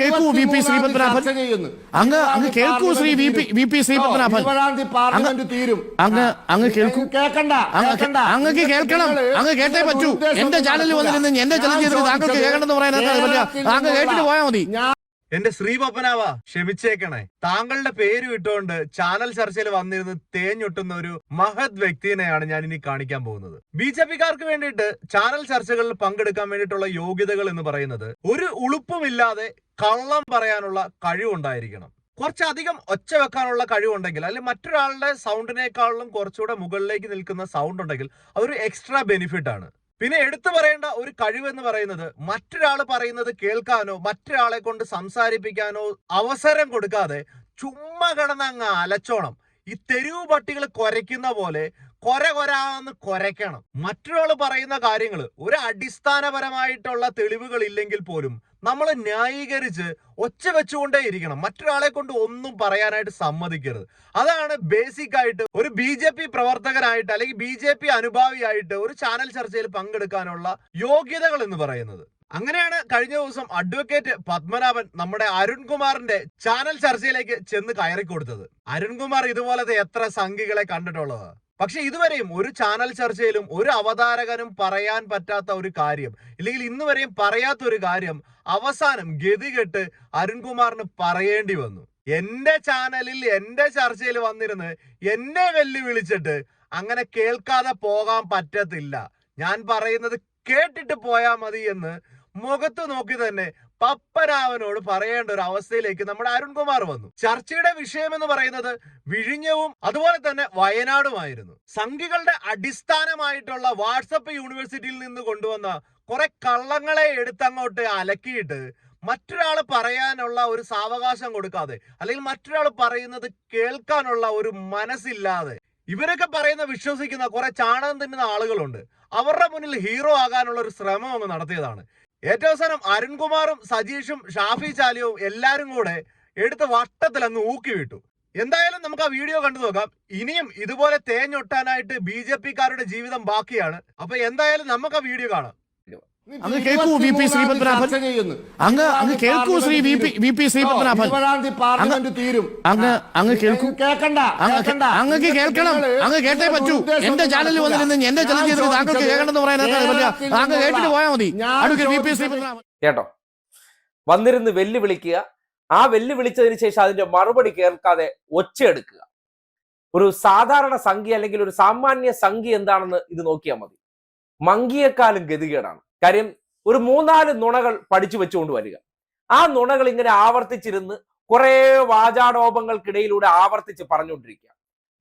കേൾക്കൂ V P Sreepadmanabhan. Padmanabhan. അങ്ങ് അങ്ങ് കേൾക്കൂ Shri V P V P Sreepadmanabhan. Padmanabhan parliament തീരും. അങ്ങ് അങ്ങ് കേൾക്കൂ. കേൾക്കണ്ട അങ്ങ് അങ്ങക്ക് കേൾക്കണം. അങ്ങ് കേട്ടേ പറ്റൂ. എന്റെ ചാനലിൽ വന്നിരുന്നു എന്റെ ചാനൽ ചെയ്തിട്ട് താങ്കൾക്ക് കേൾക്കണമെന്ന് പറയാൻ അങ്ങ് കേട്ടിട്ട് പോയാൽ മതി. എന്റെ ശ്രീ പപ്പനാവ ക്ഷമിച്ചേക്കണേ. താങ്കളുടെ പേര് ഇട്ടുകൊണ്ട് ചാനൽ ചർച്ചയിൽ വന്നിരുന്ന് തേഞ്ഞൊട്ടുന്ന ഒരു മഹത് വ്യക്തിനെയാണ് ഞാൻ ഇനി കാണിക്കാൻ പോകുന്നത്. ബി ജെ പിക്കാർക്ക് വേണ്ടിയിട്ട് ചാനൽ ചർച്ചകളിൽ പങ്കെടുക്കാൻ വേണ്ടിയിട്ടുള്ള യോഗ്യതകൾ എന്ന് പറയുന്നത് ഒരു ഉളുപ്പുമില്ലാതെ കള്ളം പറയാനുള്ള കഴിവുണ്ടായിരിക്കണം. കുറച്ചധികം ഒച്ച വെക്കാനുള്ള കഴിവുണ്ടെങ്കിൽ അല്ലെങ്കിൽ മറ്റൊരാളുടെ സൗണ്ടിനേക്കാളും കുറച്ചുകൂടെ മുകളിലേക്ക് നിൽക്കുന്ന സൗണ്ട് ഉണ്ടെങ്കിൽ അതൊരു എക്സ്ട്രാ ബെനിഫിറ്റ് ആണ്. പിന്നെ എടുത്തു പറയേണ്ട ഒരു കഴിവ് എന്ന് പറയുന്നത് മറ്റൊരാൾ പറയുന്നത് കേൾക്കാനോ മറ്റൊരാളെ കൊണ്ട് സംസാരിപ്പിക്കാനോ അവസരം കൊടുക്കാതെ ചുമ്മാ കിടന്ന് അങ്ങ് അലച്ചോണം. ഈ തെരുവ് പട്ടികൾ കുരയ്ക്കുന്ന പോലെ കൊര കൊരാന്ന് കുരയ്ക്കണം. മറ്റൊരാൾ പറയുന്ന കാര്യങ്ങൾ ഒരു അടിസ്ഥാനപരമായിട്ടുള്ള തെളിവുകൾ ഇല്ലെങ്കിൽ പോലും നമ്മൾ ന്യായീകരിച്ച് ഒച്ച വെച്ചുകൊണ്ടേ ഇരിക്കണം. മറ്റൊരാളെ കൊണ്ട് ഒന്നും പറയാനായിട്ട് സമ്മതിക്കരുത്. അതാണ് ബേസിക് ആയിട്ട് ഒരു ബി ജെ പി പ്രവർത്തകനായിട്ട് അല്ലെങ്കിൽ ബി ജെ പി അനുഭാവിയായിട്ട് ഒരു ചാനൽ ചർച്ചയിൽ പങ്കെടുക്കാനുള്ള യോഗ്യതകൾ എന്ന് പറയുന്നത്. അങ്ങനെയാണ് കഴിഞ്ഞ ദിവസം അഡ്വക്കേറ്റ് പത്മനാഭൻ നമ്മുടെ അരുൺകുമാറിന്റെ ചാനൽ ചർച്ചയിലേക്ക് ചെന്ന് കയറി കൊടുത്തത് അരുൺകുമാർ ഇതുപോലത്തെ എത്ര സംഖികളെ കണ്ടിട്ടുള്ളത്? പക്ഷെ ഇതുവരെയും ഒരു ചാനൽ ചർച്ചയിലും ഒരു അവതാരകനും പറയാൻ പറ്റാത്ത ഒരു കാര്യം ഇല്ലെങ്കിൽ ഇന്ന് വരെയും പറയാത്ത ഒരു കാര്യം അവസാനം ഗതികെട്ട് അരുൺകുമാറിന് പറയേണ്ടി വന്നു. എന്റെ ചാനലിൽ എന്റെ ചർച്ചയിൽ വന്നിരുന്ന് എന്നെ വെല്ലുവിളിച്ചിട്ട് അങ്ങനെ കേൾക്കാതെ പോകാൻ പറ്റത്തില്ല. ഞാൻ പറയുന്നത് കേട്ടിട്ട് പോയാ മതി എന്ന് മുഖത്ത് നോക്കി തന്നെ പപ്പരാവനോട് പറയേണ്ട ഒരു അവസ്ഥയിലേക്ക് നമ്മുടെ അരുൺകുമാർ വന്നു. ചർച്ചയുടെ വിഷയം എന്ന് പറയുന്നത് വിഴിഞ്ഞവും അതുപോലെ തന്നെ വയനാടുമായിരുന്നു. സംഘികളുടെ അടിസ്ഥാനമായിട്ടുള്ള വാട്സപ്പ് യൂണിവേഴ്സിറ്റിയിൽ നിന്ന് കൊണ്ടുവന്ന കുറെ കള്ളങ്ങളെ എടുത്തങ്ങോട്ട് അലക്കിയിട്ട് മറ്റൊരാൾ പറയാനുള്ള ഒരു സാവകാശം കൊടുക്കാതെ അല്ലെങ്കിൽ മറ്റൊരാൾ പറയുന്നത് കേൾക്കാനുള്ള ഒരു മനസ്സില്ലാതെ ഇവരൊക്കെ പറയുന്ന വിശ്വസിക്കുന്ന കുറെ ചാണകം തിന്നുന്ന ആളുകളുണ്ട്. അവരുടെ മുന്നിൽ ഹീറോ ആകാനുള്ള ഒരു ശ്രമം അങ്ങ് നടത്തിയതാണ്. ഏറ്റവും അവസാനം അരുൺകുമാറും സജീഷും ഷാഫി ചാലിയും എല്ലാരും കൂടെ എടുത്ത് വട്ടത്തിൽ അങ്ങ് ഊക്കി വിട്ടു. എന്തായാലും നമുക്ക് ആ വീഡിയോ കണ്ടു നോക്കാം. ഇനിയും ഇതുപോലെ തേഞ്ഞൊട്ടാനായിട്ട് ബി ജെ പിക്കാരുടെ ജീവിതം ബാക്കിയാണ്. അപ്പൊ എന്തായാലും നമുക്ക് ആ വീഡിയോ കാണാം. അങ്ങ് കേൾക്കൂ വി പി ശ്രീപത്മനാഭൻ. അങ്ങ് അങ്ങ് കേൾക്കൂ Shri V P V P Sreepadmanabhan. അങ്ങ് അങ്ങ് കേൾക്കൂ. കേൾക്കണ്ട അങ്ങ് അങ്ങക്ക് കേൾക്കണം. അങ്ങ് കേട്ടേ പറ്റൂ. എന്റെ ചാനലിൽ വന്നിരുന്നു എന്റെ ചാനൽ ഞാൻ താങ്കൾക്ക് കേൾക്കണമെന്ന് പറയാൻ അങ്ങ് കേട്ടിട്ട് പോയാൽ മതി. V P Sreepadmanabhan. കേട്ടോ. വന്നിരുന്ന് വെല്ലുവിളിക്കുക. ആ വെല്ലുവിളിച്ചതിന് ശേഷം അതിന്റെ മറുപടി കേൾക്കാതെ ഒച്ചയെടുക്കുക. ഒരു സാധാരണ സംഖ്യ അല്ലെങ്കിൽ ഒരു സാമാന്യ സംഖ്യ എന്താണെന്ന് ഇത് നോക്കിയാൽ മതി. മങ്കിയെക്കാളും ഗതികേടാണ്. കാര്യം ഒരു മൂന്നാൽ നുണകൾ പഠിച്ചു വെച്ചുകൊണ്ട് വരിക. ആ നുണകൾ ഇങ്ങനെ ആവർത്തിച്ചിരുന്ന് കുറേ വാചാടോപങ്ങൾക്കിടയിലൂടെ ആവർത്തിച്ച് പറഞ്ഞുകൊണ്ടിരിക്കുക.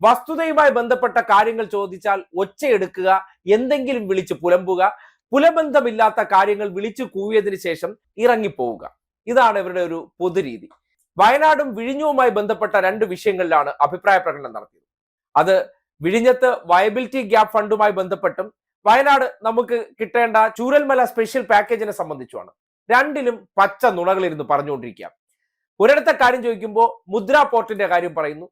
വസ്തുതയുമായി ബന്ധപ്പെട്ട കാര്യങ്ങൾ ചോദിച്ചാൽ ഒച്ചയെടുക്കുക എന്തെങ്കിലും വിളിച്ച് പുലമ്പുക പുലബന്ധമില്ലാത്ത കാര്യങ്ങൾ വിളിച്ചു കൂവിയതിനു ശേഷം ഇറങ്ങിപ്പോവുക. ഇതാണ് ഇവരുടെ ഒരു പൊതുരീതി വയനാടും വിഴിഞ്ഞവുമായി ബന്ധപ്പെട്ട രണ്ട് വിഷയങ്ങളിലാണ് അഭിപ്രായ പ്രകടനം നടത്തിയത്. അത് വിഴിഞ്ഞത്ത് വയബിലിറ്റി ഗ്യാപ് ഫണ്ടുമായി ബന്ധപ്പെട്ടും വയനാട് നമുക്ക് കിട്ടേണ്ട ചൂരൽമല സ്പെഷ്യൽ പാക്കേജിനെ സംബന്ധിച്ചുമാണ്. രണ്ടിലും പച്ച നുണകളിരുന്ന് പറഞ്ഞുകൊണ്ടിരിക്കുക. ഒരിടത്തെ കാര്യം ചോദിക്കുമ്പോൾ മുദ്ര പോർട്ടിന്റെ കാര്യം പറയുന്നു.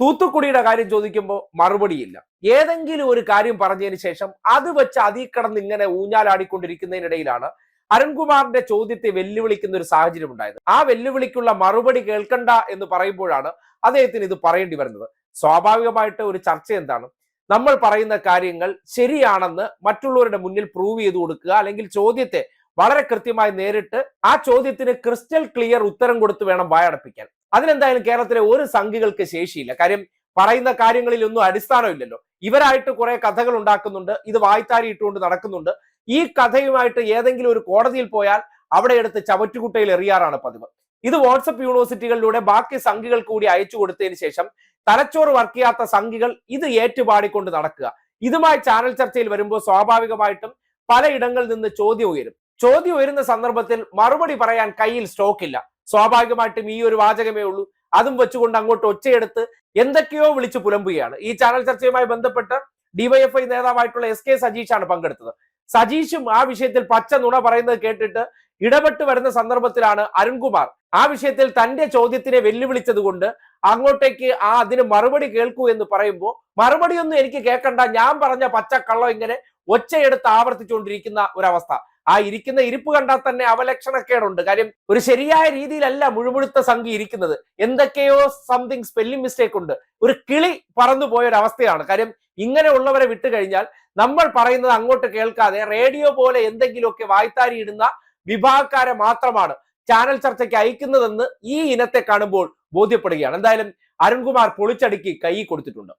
തൂത്തുക്കുടിയുടെ കാര്യം ചോദിക്കുമ്പോൾ മറുപടിയില്ല. ഏതെങ്കിലും ഒരു കാര്യം പറഞ്ഞതിന് ശേഷം അത് വെച്ച് അതിൽ കിടന്ന് ഇങ്ങനെ ഊഞ്ഞാലാടിക്കൊണ്ടിരിക്കുന്നതിനിടയിലാണ് അരുൺകുമാറിന്റെ ചോദ്യത്തെ വെല്ലുവിളിക്കുന്ന ഒരു സാഹചര്യം ഉണ്ടായത്. ആ വെല്ലുവിളിക്കുള്ള മറുപടി കേൾക്കണ്ട എന്ന് പറയുമ്പോഴാണ് അദ്ദേഹത്തിന് ഇത് പറയേണ്ടി വരുന്നത്. സ്വാഭാവികമായിട്ട് ഒരു ചർച്ച എന്താണ്? നമ്മൾ പറയുന്ന കാര്യങ്ങൾ ശരിയാണെന്ന് മറ്റുള്ളവരുടെ മുന്നിൽ പ്രൂവ് ചെയ്ത് കൊടുക്കുക അല്ലെങ്കിൽ ചോദ്യത്തെ വളരെ കൃത്യമായി നേരിട്ട് ആ ചോദ്യത്തിന് ക്രിസ്റ്റൽ ക്ലിയർ ഉത്തരം കൊടുത്ത് വേണം വായടപ്പിക്കാൻ. അതിനെന്തായാലും കേരളത്തിലെ ഒരു സംഘികൾക്ക് ശേഷിയില്ല. കാര്യം പറയുന്ന കാര്യങ്ങളിൽ ഒന്നും അടിസ്ഥാനമില്ലല്ലോ ഇവരായിട്ട് കുറെ കഥകൾ ഉണ്ടാക്കുന്നുണ്ട്. ഇത് വായ്ത്താരി ഇട്ടുകൊണ്ട് നടക്കുന്നുണ്ട്. ഈ കഥയുമായിട്ട് ഏതെങ്കിലും ഒരു കോടതിയിൽ പോയാൽ അവിടെ എടുത്ത് ചവറ്റുകുട്ടയിൽ എറിയാറാണ് പതിവ്. ഇത് വാട്സപ്പ് യൂണിവേഴ്സിറ്റികളിലൂടെ ബാക്കി സംഘികൾ കൂടി അയച്ചു കൊടുത്തതിന് ശേഷം തലച്ചോറ് വർക്ക് ചെയ്യാത്ത സംഘികൾ ഇത് ഏറ്റുപാടിക്കൊണ്ട് നടക്കുക. ഇതുമായി ചാനൽ ചർച്ചയിൽ വരുമ്പോൾ സ്വാഭാവികമായിട്ടും പലയിടങ്ങളിൽ നിന്ന് ചോദ്യം ഉയരും. ചോദ്യം ഉയരുന്ന സന്ദർഭത്തിൽ മറുപടി പറയാൻ കയ്യിൽ സ്റ്റോക്ക് ഇല്ല. സ്വാഭാവികമായിട്ടും ഈ ഒരു വാചകമേ ഉള്ളൂ. അതും വെച്ചുകൊണ്ട് അങ്ങോട്ട് ഒച്ചയെടുത്ത് എന്തൊക്കെയോ വിളിച്ചു പുലമ്പുകയാണ്. ഈ ചാനൽ ചർച്ചയുമായി ബന്ധപ്പെട്ട് ഡിവൈഎഫ്ഐ നേതാവായിട്ടുള്ള എസ് കെ സജീഷാണ് പങ്കെടുത്തത്. സജീഷും ആ വിഷയത്തിൽ പച്ച നുണ പറയുന്നത് കേട്ടിട്ട് ഇടപെട്ട് വരുന്ന സന്ദർഭത്തിലാണ് അരുൺകുമാർ. ആ വിഷയത്തിൽ തന്റെ ചോദ്യത്തിനെ വെല്ലുവിളിച്ചതുകൊണ്ട് അങ്ങോട്ടേക്ക് ആ അതിന് മറുപടി കേൾക്കൂ എന്ന് പറയുമ്പോൾ മറുപടിയൊന്നും എനിക്ക് കേൾക്കണ്ട ഞാൻ പറഞ്ഞ പച്ചക്കള്ളം ഇങ്ങനെ ഒച്ചയെടുത്ത് ആവർത്തിച്ചുകൊണ്ടിരിക്കുന്ന ഒരവസ്ഥ. ആ ഇരിക്കുന്ന ഇരിപ്പ് കണ്ടാൽ തന്നെ അവലക്ഷണക്കേടുണ്ട്. കാര്യം ഒരു ശരിയായ രീതിയിലല്ല മുഴുമുഴുത്ത സംഖ്യ ഇരിക്കുന്നത്. എന്തൊക്കെയോ സംതിങ് സ്പെല്ലിംഗ് മിസ്റ്റേക്ക് ഉണ്ട്. ഒരു കിളി പറന്നു പോയ ഒരു അവസ്ഥയാണ് കാര്യം ഇങ്ങനെയുള്ളവരെ വിട്ടു കഴിഞ്ഞാൽ നമ്മൾ പറയുന്നത് അങ്ങോട്ട് കേൾക്കാതെ റേഡിയോ പോലെ എന്തെങ്കിലുമൊക്കെ വായ്ത്താരി ഇടുന്ന വിഭാഗക്കാരെ മാത്രമാണ് ചാനൽ ചർച്ചയ്ക്ക് അയക്കുന്നതെന്ന് ഈ ഇനത്തെ കാണുമ്പോൾ ബോധ്യപ്പെടുകയാണ്. എന്തായാലും അരുൺകുമാർ പൊളിച്ചടുക്കി കൈ കൊടുത്തിട്ടുണ്ട്.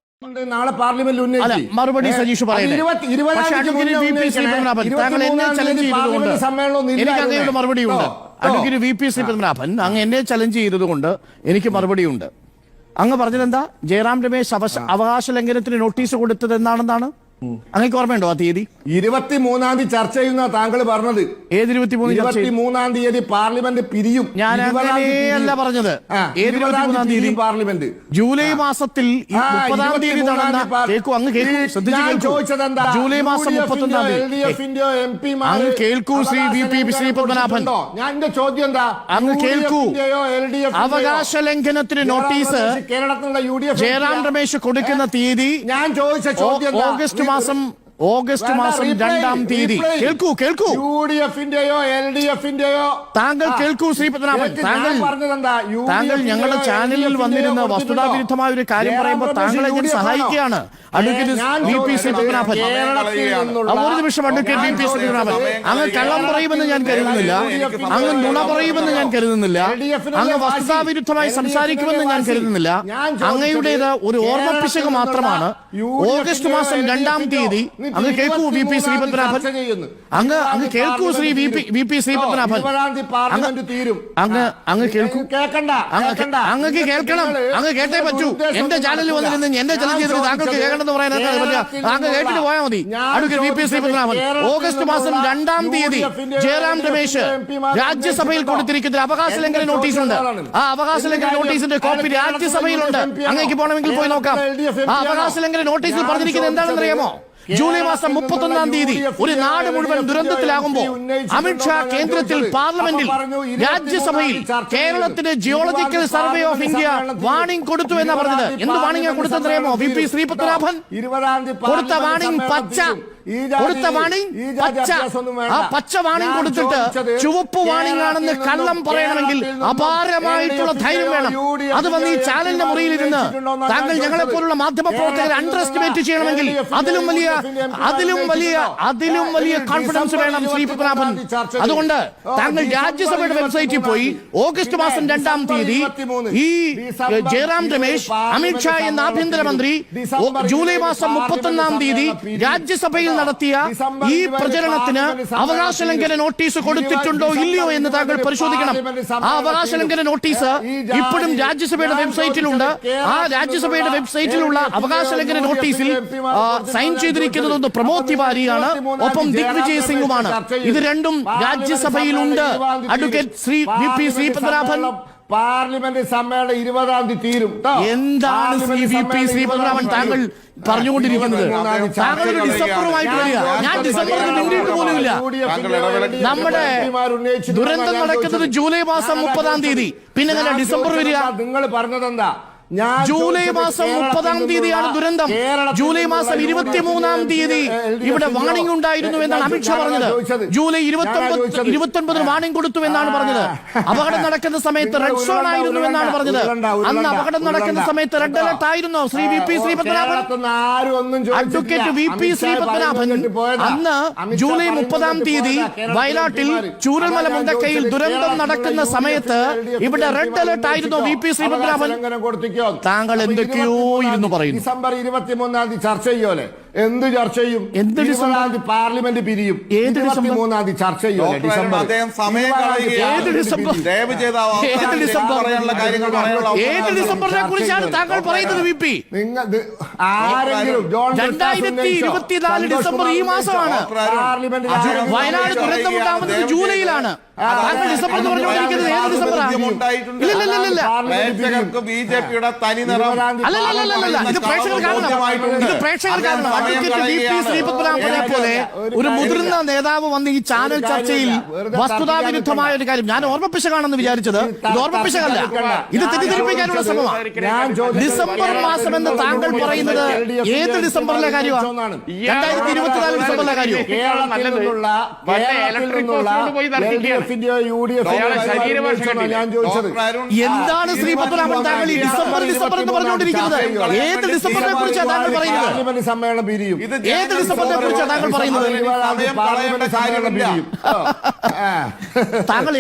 നാളെ പാർലമെന്റിൽ അല്ല മറുപടി സജീഷ് അത് പറയട്ടെ? ഇരുപത്തി- ഇരുപതാം പക്ഷേ തീയതി അഡ്വക്കേറ്റ് വി പി ഉന്നയിക്കണേ. ശ്രീപത്മനാഭൻ താങ്കൾ എന്നെ ഇരുപത്തിമൂന്നാം ചലഞ്ച് തീയതി പാർലമെന്റ് എനിക്ക് അങ്ങയുടെ മറുപടിയുണ്ട്. അഡ്വക്കേറ്റ് വി പി ശ്രീപത്മനാഭൻ അങ്ങ് എന്നെ ചലഞ്ച് ചെയ്തതുകൊണ്ട് എനിക്ക് മറുപടിയുണ്ട് അങ്ങ് പറഞ്ഞതെന്താ? ജയറാം രമേശ് അവകാശ ലംഘനത്തിന് നോട്ടീസ് കൊടുത്തത് എന്നാണെന്നാണ് അങ്ങേക്ക് ഓർമ്മയുണ്ടോ ആ തീയതി ഇരുപത്തിമൂന്നാം തീയതി ചർച്ച ചെയ്യുന്ന താങ്കൾ പറഞ്ഞത് ഏത് ഇരുപത്തിമൂന്ന് ചർച്ച ചെയ്തു? ഇരുപത്തിമൂന്നാം തീയതി പാർലമെന്റ് പിരിയും ഞാൻ ഇരുപതാം തീയതി അങ്ങനെയല്ല പിരിയും. പറഞ്ഞത്. ആ, ഏത് ഇരുപതാം ഇരുപത്തിമൂന്നാം തീയതി? പിരിയും പാർലമെന്റ് ജൂലൈ മാസത്തിൽ ഈ ആ, മുപ്പതാം തീയതി ഇരുപത്തിമൂന്നാം നടന്ന തീയതി പാർ- കേൾക്കൂ അങ്ങ് കേൾക്കൂ ഈ ശ്രദ്ധിച്ച് ഞാൻ കേൾക്കൂ ചോദിച്ചതെന്താ? ജൂലൈ മാസം മുപ്പത്തൊന്നാം തീയതി മാര് അങ്ങ് കേൾക്കൂ ശ്രീ വി പി അവകാശ ശ്രീ പത്മനാഭൻ. ഞാൻ എന്റെ ചോദ്യം എന്താ അങ്ങ് കേൾക്കൂ. അവകാശ ലംഘനത്തിന് ജയറാം നോട്ടീസ് രമേശ് കേരളത്തിലുള്ള U D F Jairam Ramesh കൊടുക്കുന്ന തീയതി ഞാൻ ചോദിച്ച ചോദ്യം ഓഗസ്റ്റ് മാസം ഓഗസ്റ്റ് മാസം രണ്ടാം തീയതി. കേൾക്കൂ കേൾക്കൂ. യു ഡി എഫിന്റെയോ എൽ ഡി എഫിന്റെയോ താങ്കൾ കേൾക്കൂ ശ്രീ പത്മനാഭൻ. താങ്കൾ താങ്കൾ ഞങ്ങളുടെ ചാനലിൽ വന്നിരുന്ന വസ്തുതാ വിരുദ്ധമായ ഒരു കാര്യം പറയുമ്പോൾ താങ്കളെ ഞാൻ സഹായിക്കുകയാണ്. Advocate P Padmanabhan. ഒരു നിമിഷം advocate V P Shri Padmanabhan. അങ്ങ് കള്ളം പറയുമെന്ന് ഞാൻ കരുതുന്നില്ല. അങ്ങ് നുണ പറയുമെന്ന് ഞാൻ കരുതുന്നില്ല. അങ്ങ് വസ്തുതാ വിരുദ്ധമായി സംസാരിക്കുമെന്ന് ഞാൻ കരുതുന്നില്ല. അങ്ങയുടേത് ഒരു ഓർമ്മപ്പിശക് മാത്രമാണ്. ഓഗസ്റ്റ് മാസം രണ്ടാം തീയതി അങ്ങ് കേൾക്കൂ വി പി ശ്രീപത്മനാഭൻ. അങ്ങ് അങ്ങ് കേൾക്കൂ Shri V P V P Sreepadmanabhan. അങ്ങ് അങ്ങ് കേൾക്കൂ. കേൾക്കണ്ട അങ്ങ് കേൾക്കണ്ട. അങ്ങക്ക് കേൾക്കണം. അങ്ങ് കേട്ടേ പറ്റൂ. എന്റെ ചാനലിൽ വന്നിരുന്ന് എന്റെ ചലഞ്ച് ചെയ്തിട്ട് താങ്കൾക്ക് കേൾക്കണമെന്ന് പറയാൻ താങ്കൾ കേട്ടിട്ട് പോയാൽ മതി. അടുക്കൽ വി പി ശ്രീപത്മനാഭൻ. ഓഗസ്റ്റ് മാസം രണ്ടാം തീയതി ജയറാം രമേശ് രാജ്യസഭയിൽ കൊടുത്തിരിക്കുന്ന അവകാശ ലംഘന നോട്ടീസ് ഉണ്ട് ആ അവകാശ ലംഘന നോട്ടീസിന്റെ കോപ്പി രാജ്യസഭയിലുണ്ട്. അങ്ങേക്ക് പോകണമെങ്കിൽ പോയി നോക്കാം. ആ അവകാശ ലംഘന നോട്ടീസിൽ പറഞ്ഞിരിക്കുന്നത് എന്താണെന്ന് അറിയാമോ ജൂലൈ മാസം മുപ്പത്തൊന്നാം തീയതി ഒരു നാട് മുഴുവൻ ദുരന്തത്തിലാകുമ്പോൾ അമിത്ഷാ കേന്ദ്രത്തിൽ പാർലമെന്റിൽ രാജ്യസഭയിൽ കേരളത്തിന് geological survey of India warning കൊടുത്തു എന്ന് പറഞ്ഞത്. എന്ത് വാണിംഗ് കൊടുത്തെന്നറിയാമോ? വി പി ശ്രീപത്മനാഭൻ കൊടുത്ത വാണിംഗ് പച്ച കൊടുത്ത വാണിംഗ് ആ പച്ച വാണിംഗ് കൊടുത്തിട്ട് ചുവപ്പ് വാണിംഗ് ആണെന്ന് കള്ളം പറയണമെങ്കിൽ അപാരമായിട്ടുള്ള ധൈര്യം വേണം. അത് വന്ന് ഈ ചാനലിന്റെ മുറിയിലിരുന്ന് താങ്കൾ ഞങ്ങളെ പോലുള്ള മാധ്യമ പ്രവർത്തകരെ അണ്ടർ എസ്റ്റിമേറ്റ് ചെയ്യണമെങ്കിൽ അതിലും വലിയ അതിലും വലിയ അതിലും വലിയ കോൺഫിഡൻസ് വേണം ശ്രീ പത്മനാഭൻ അതുകൊണ്ട് താങ്കൾ രാജ്യസഭയുടെ വെബ്സൈറ്റിൽ പോയി ഓഗസ്റ്റ് മാസം രണ്ടാം തീയതി ഈ ജയറാം രമേശ് അമിത്ഷാ എന്ന ആഭ്യന്തരമന്ത്രി ജൂലൈ മാസം മുപ്പത്തൊന്നാം തീയതി രാജ്യസഭയിൽ നടത്തിയ ഈ പ്രചരണത്തിന് അവകാശ ലംഘന നോട്ടീസ് കൊടുത്തിട്ടുണ്ടോ ഇല്ലയോ എന്ന് താങ്കൾ പരിശോധിക്കണം. ആ അവകാശ ലംഘന നോട്ടീസ് ഇപ്പോഴും രാജ്യസഭയുടെ വെബ്സൈറ്റിലുണ്ട്. ആ രാജ്യസഭയുടെ വെബ്സൈറ്റിലുള്ള അവകാശ ലംഘന നോട്ടീസിൽ സൈൻ സൈൻ ചെയ്തിരിക്കുന്നതൊന്ന് പ്രമോദ് തിവാരിയാണ് ഒപ്പം ദിഗ്വിജയ് സിംഗുമാണ്. ഇത് രണ്ടും രാജ്യസഭയിലുണ്ട്. Advocate Shri V P Sreepadmanabhan parliament സമ്മേളനം ഇരുപതാം തീയതി തീരും എന്താണ് ശ്രീ വി പി ശ്രീപത്മനാഭൻ താങ്കൾ പറഞ്ഞുകൊണ്ടിരിക്കുന്നത്? താങ്കൾ ഒരു ഡിസംബറുമായിട്ട് വരിക. ഞാൻ ഡിസംബറിന് മിണ്ടിയിട്ട് പോലുമില്ല. നമ്മുടെ ദുരന്തം നടക്കുന്നത് ജൂലൈ മാസം മുപ്പതാം തീയതി. പിന്നെ ഡിസംബർ വരിക നിങ്ങൾ പറഞ്ഞതെന്താ? ജൂലൈ മാസം മുപ്പതാം തീയതിയാണ് ദുരന്തം. ജൂലൈ മാസം ഇരുപത്തിമൂന്നാം തീയതി ഇവിടെ വാണിംഗ് ഉണ്ടായിരുന്നു എന്നാണ് അമിത്ഷാ പറഞ്ഞത്. ജൂലൈ ഇരുപത്തൊമ്പത്. ഇരുപത്തൊൻപതിന് വാണിംഗ് കൊടുത്തു എന്നാണ് പറഞ്ഞത്. അപകടം നടക്കുന്ന സമയത്ത് റെഡ് സോൺ ആയിരുന്നു എന്നാണ് പറഞ്ഞത്. അന്ന് അപകടം നടക്കുന്ന സമയത്ത് റെഡ് അലർട്ട് ആയിരുന്നു. Shri V P Sreepadmanabhan. Advocate V P Sreepadmanabhan അന്ന് ജൂലൈ മുപ്പതാം തീയതി വയനാട്ടിൽ ചൂരൽമല മുണ്ടക്കയിൽ ദുരന്തം നടക്കുന്ന സമയത്ത് ഇവിടെ റെഡ് അലർട്ട് ആയിരുന്നോ വി പി ശ്രീപത്മനാഭൻ? താങ്കൾ എന്തൊക്കെയോ ഇരുന്ന് പറയുന്നു. ഡിസംബർ ഇരുപത്തിമൂന്നാം തീയതി ചർച്ച ചെയ്യുമല്ലേ എന്ത് ചർച്ച ചെയ്യും എന്ത് ഡിസംബർ? തീയതി പാർലമെന്റ് പിരിയും ഏത് ഡിസംബർ? മൂന്നാം തീയതി ചർച്ച ചെയ്യും ഡിസംബർ അദ്ദേഹം സമയം കളയുകയാണ്. ഏത് ഡിസംബർ? ഏത് ഡിസംബർ? ഏത് ഡിസംബറിനെ കുറിച്ചാണ് താങ്കൾ പറയുന്നത് വി പി നിങ്ങൾ ആരെങ്കിലും രണ്ടായിരത്തി? ഇരുപത്തിനാല് ഡിസംബർ ഈ മാസമാണ്. വയനാട് ദുരന്തമുണ്ടാവുന്നത് ജൂലൈയിലാണ് താങ്കൾ ഡിസംബർ എന്ന് പറഞ്ഞുകൊണ്ടിരിക്കുന്നത് ഏത് ഡിസംബറാണ് ഇല്ല. പ്രേക്ഷകർക്ക് ബി ജെ പിയുടെ തനി നിറം അല്ല അല്ല അല്ല അല്ല, അല്ല ഇത് പ്രേക്ഷകർ കാണണം ഇത് പ്രേക്ഷകർ കാണണം പോലെ ഒരു മുതിർന്ന നേതാവ് വന്ന് ഈ ചാനൽ ചർച്ചയിൽ വസ്തുതാവിരുദ്ധമായ ഒരു കാര്യം. ഞാൻ ഓർമ്മപ്പിശകാണെന്ന് വിചാരിച്ചത്. ഇത് ഓർമ്മപ്പിശകല്ല ഇത് തെറ്റിദ്ധരിപ്പിക്കാനുള്ള ശ്രമമാണ്. ഞാൻ ഡിസംബർ മാസം എന്ന് താങ്കൾ പറയുന്നത് ഏത് ഡിസംബറിലെ കാര്യമാണ്? രണ്ടായിരത്തി ഇരുപത്തിനാല് ഡിസംബറിലെ കാര്യം എന്താണ് ശ്രീ പത്മനാഭൻ താങ്കൾ ഈ ഡിസംബർ ഡിസംബർ എന്ന് പറഞ്ഞുകൊണ്ടിരിക്കുന്നത്. ഏത് ഡിസംബറിനെ കുറിച്ചാണ് താങ്കൾ പറയുന്നത്? സമ്മേളനം പിരിയും ഇത് ഏത് ഡിസംബറിനെ കുറിച്ചാണ് താങ്കൾ പറയുന്നത്?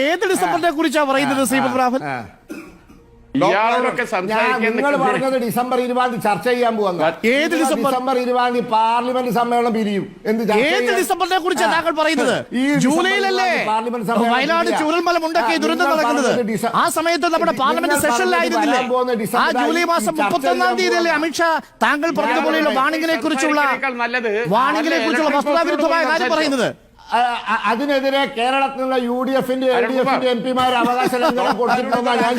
ഏത് ഡിസംബറിനെ കുറിച്ചാണ് പറയുന്നത് ശ്രീ പത്മനാഭൻ ഇയാളോടൊക്കെ നിങ്ങൾ പറഞ്ഞത് ഡിസംബർ ഇരുപതാം തീയതി ചർച്ച ചെയ്യാൻ പോവാ ഏത് ഡിസംബർ? ഡിസംബർ ഇരുപതാം തീയതി പാർലമെന്റ് സമ്മേളനം പിരിയും. എന്ത് ഏത് ഡിസംബറിനെ കുറിച്ച് താങ്കൾ പറയുന്നത്? ഈ ജൂലൈയിലല്ലേ പാർലമെന്റ് വയനാട്. ചൂരൽമല മുണ്ടൊക്കെ ആ, ദുരന്തം നടക്കുന്നത്. ആ സമയത്ത് നമ്മുടെ പാർലമെന്റ് സെഷനിലായിരുന്നില്ലേ ആ ജൂലൈ മാസം മുപ്പത്തി ഒന്നാം തീയതിയല്ലേ അമിത്ഷാ താങ്കൾ പറഞ്ഞതുപോലെയുള്ള വാണിങ്ങിനെ കുറിച്ചുള്ള വാണിങ്ങിനെ കുറിച്ചുള്ള വസ്തുതാവിരുദ്ധമായ കാര്യം പറയുന്നത് അതിനെതിരെ കേരളത്തിലുള്ള യു ഡി എഫിന്റെ എൽ ഡി എഫിന്റെ എം പിമാർ അവകാശ ലംഘനം കൊടുത്തിട്ടുണ്ടെന്നാണ് ഞാൻ.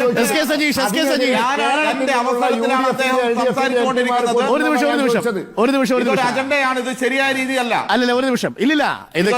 ഒരു നിമിഷം ഒരു നിമിഷം. ഒരു നിമിഷം ഒരു ഇതൊരു നിമിഷം. ഇത് ശരിയായ രീതിയല്ല. അല്ലല്ല ഒരു നിമിഷം. ഇല്ലില്ല. ഇത്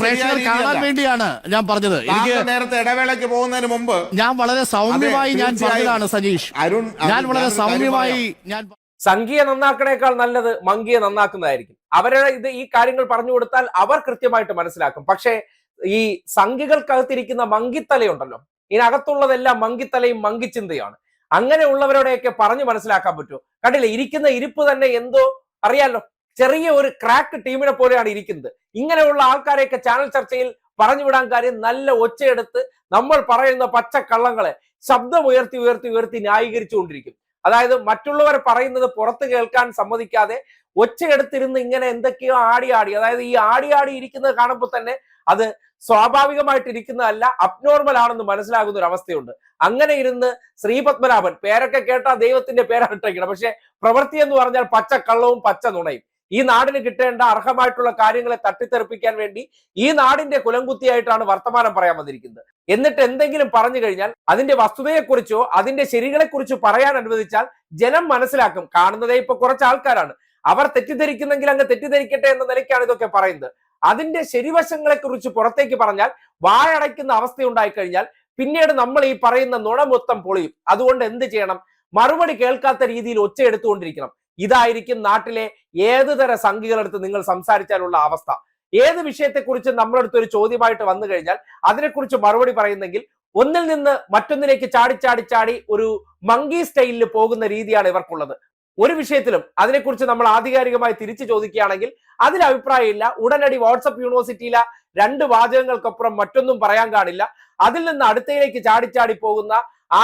പ്രേക്ഷകർ കാണാൻ വേണ്ടിയാണ് ഞാൻ പറഞ്ഞത്. എനിക്ക് നേരത്തെ ഇടവേളയ്ക്ക് പോകുന്നതിന് മുമ്പ് ഞാൻ വളരെ സൗമ്യമായി ഞാൻ പറഞ്ഞതാണ് സജീഷ്. അരുൺ ഞാൻ വളരെ സൗമ്യമായി ഞാൻ സംഖ്യയെ നന്നാക്കണേക്കാൾ നല്ലത് മങ്കിയെ നന്നാക്കുന്നതായിരിക്കും. അവരുടെ ഇത് ഈ കാര്യങ്ങൾ പറഞ്ഞു കൊടുത്താൽ അവർ കൃത്യമായിട്ട് മനസ്സിലാക്കും. പക്ഷേ ഈ സംഖ്യകൾക്കകത്തിരിക്കുന്ന മങ്കിത്തലയുണ്ടല്ലോ. ഇതിനകത്തുള്ളതെല്ലാം മങ്കിത്തലയും മങ്കിച്ചിന്തയാണ് അങ്ങനെയുള്ളവരോടെയൊക്കെ പറഞ്ഞു മനസ്സിലാക്കാൻ പറ്റുമോ? കണ്ടില്ലേ? ഇരിക്കുന്ന ഇരിപ്പ് തന്നെ എന്തോ അറിയാലോ? ചെറിയ ഒരു ക്രാക്ക് ടീമിനെ പോലെയാണ് ഇരിക്കുന്നത്. ഇങ്ങനെയുള്ള ആൾക്കാരെയൊക്കെ ചാനൽ ചർച്ചയിൽ പറഞ്ഞു വിടാൻ കാര്യം നല്ല ഒച്ചയെടുത്ത് നമ്മൾ പറയുന്ന പച്ചക്കള്ളങ്ങളെ ശബ്ദം ഉയർത്തി ഉയർത്തി ഉയർത്തി ന്യായീകരിച്ചുകൊണ്ടിരിക്കും. അതായത് മറ്റുള്ളവർ പറയുന്നത് പുറത്ത് കേൾക്കാൻ സമ്മതിക്കാതെ ഒച്ചയെടുത്തിരുന്ന് ഇങ്ങനെ എന്തൊക്കെയോ ആടി ആടി അതായത് ഈ ആടി ആടി ഇരിക്കുന്നത് കാണുമ്പോൾ തന്നെ അത് സ്വാഭാവികമായിട്ട് ഇരിക്കുന്നതല്ല അബ്നോർമൽ ആണെന്ന് മനസ്സിലാകുന്ന ഒരു അവസ്ഥയുണ്ട്. അങ്ങനെ ഇരുന്ന് ശ്രീപത്മനാഭൻ പേരൊക്കെ കേട്ടാ ദൈവത്തിന്റെ പേരാണ് ഇട്ടേക്കണം പക്ഷെ പ്രവൃത്തി എന്ന് പറഞ്ഞാൽ പച്ച കള്ളവും പച്ച നുണയും ഈ നാടിന് കിട്ടേണ്ട അർഹമായിട്ടുള്ള കാര്യങ്ങളെ തട്ടിത്തെറിപ്പിക്കാൻ വേണ്ടി ഈ നാടിന്റെ കുലംകുത്തിയായിട്ടാണ് വർത്തമാനം പറയാൻ വന്നിരിക്കുന്നത്. എന്നിട്ട് എന്തെങ്കിലും പറഞ്ഞു കഴിഞ്ഞാൽ അതിന്റെ വസ്തുതയെക്കുറിച്ചോ അതിന്റെ ശരികളെക്കുറിച്ചോ പറയാൻ അനുവദിച്ചാൽ ജനം മനസ്സിലാക്കും. കാണുന്നതേ ഇപ്പൊ കുറച്ച് ആൾക്കാരാണ്. അവർ തെറ്റിദ്ധരിക്കുന്നെങ്കിൽ അങ്ങ് തെറ്റിദ്ധരിക്കട്ടെ എന്ന നിലയ്ക്കാണ് ഇതൊക്കെ പറയുന്നത്. അതിന്റെ ശരിവശങ്ങളെ കുറിച്ച് പുറത്തേക്ക് പറഞ്ഞാൽ വായടയ്ക്കുന്ന അവസ്ഥ ഉണ്ടായിക്കഴിഞ്ഞാൽ പിന്നീട് നമ്മൾ ഈ പറയുന്ന നുണ മൊത്തം പൊളിയും. അതുകൊണ്ട് എന്ത് ചെയ്യണം? മറുപടി കേൾക്കാത്ത രീതിയിൽ ഒച്ച എടുത്തുകൊണ്ടിരിക്കണം. ഇതായിരിക്കും നാട്ടിലെ ഏത് തരം സംഘികളെടുത്ത് നിങ്ങൾ സംസാരിച്ചാലുള്ള അവസ്ഥ. ഏത് വിഷയത്തെക്കുറിച്ച് നമ്മളെടുത്ത് ഒരു ചോദ്യമായിട്ട് വന്നു കഴിഞ്ഞാൽ അതിനെക്കുറിച്ച് മറുപടി പറയുന്നെങ്കിൽ ഒന്നിൽ നിന്ന് മറ്റൊന്നിലേക്ക് ചാടി ചാടി ചാടി ഒരു മങ്കി സ്റ്റൈലിൽ പോകുന്ന രീതിയാണ് ഇവർക്കുള്ളത്. ഒരു വിഷയത്തിലും അതിനെക്കുറിച്ച് നമ്മൾ ആധികാരികമായി തിരിച്ചു ചോദിക്കുകയാണെങ്കിൽ അതിൽ അഭിപ്രായമില്ല. ഉടനടി വാട്സപ്പ് യൂണിവേഴ്സിറ്റിയിലെ രണ്ട് വാചകങ്ങൾക്കപ്പുറം മറ്റൊന്നും പറയാൻ കാണില്ല. അതിൽ നിന്ന് അടുത്തയിലേക്ക് ചാടി ചാടി പോകുന്ന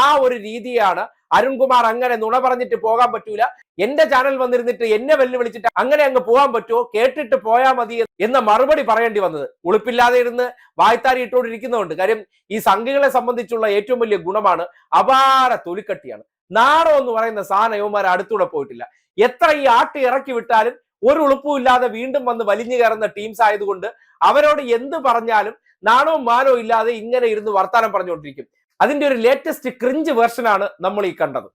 ആ ഒരു രീതിയാണ് അരുൺകുമാർ അങ്ങനെ നുണ പറഞ്ഞിട്ട് പോകാൻ പറ്റൂല. എന്റെ ചാനൽ വന്നിരുന്നിട്ട് എന്നെ വെല്ലുവിളിച്ചിട്ട് അങ്ങനെ അങ്ങ് പോകാൻ പറ്റുമോ? കേട്ടിട്ട് പോയാ മതി എന്ന മറുപടി പറയേണ്ടി വന്നത്. ഉളുപ്പില്ലാതെ ഇരുന്ന് വായ്ത്താരി ഇട്ടുകൊണ്ടിരിക്കുന്നതുകൊണ്ട് കാര്യം ഈ സംഘികളെ സംബന്ധിച്ചുള്ള ഏറ്റവും വലിയ ഗുണമാണ് അപാര തൊലിക്കട്ടിയാണ്. നാടോ എന്ന് പറയുന്ന സാധനം യുവമാർ അടുത്തൂടെ പോയിട്ടില്ല. എത്ര ഈ ആട്ട് ഇറക്കി വിട്ടാലും ഒരു ഉളുപ്പും ഇല്ലാതെ വീണ്ടും വന്ന് വലിഞ്ഞു കയറുന്ന ടീംസ് ആയതുകൊണ്ട് അവരോട് എന്ത് പറഞ്ഞാലും നാണോ മാനോ ഇല്ലാതെ ഇങ്ങനെ ഇരുന്ന് വർത്താനം പറഞ്ഞുകൊണ്ടിരിക്കും. അതിന്റെ ഒരു ലേറ്റസ്റ്റ് ക്രിഞ്ച് വേർഷനാണ് നമ്മൾ ഈ കണ്ടത്.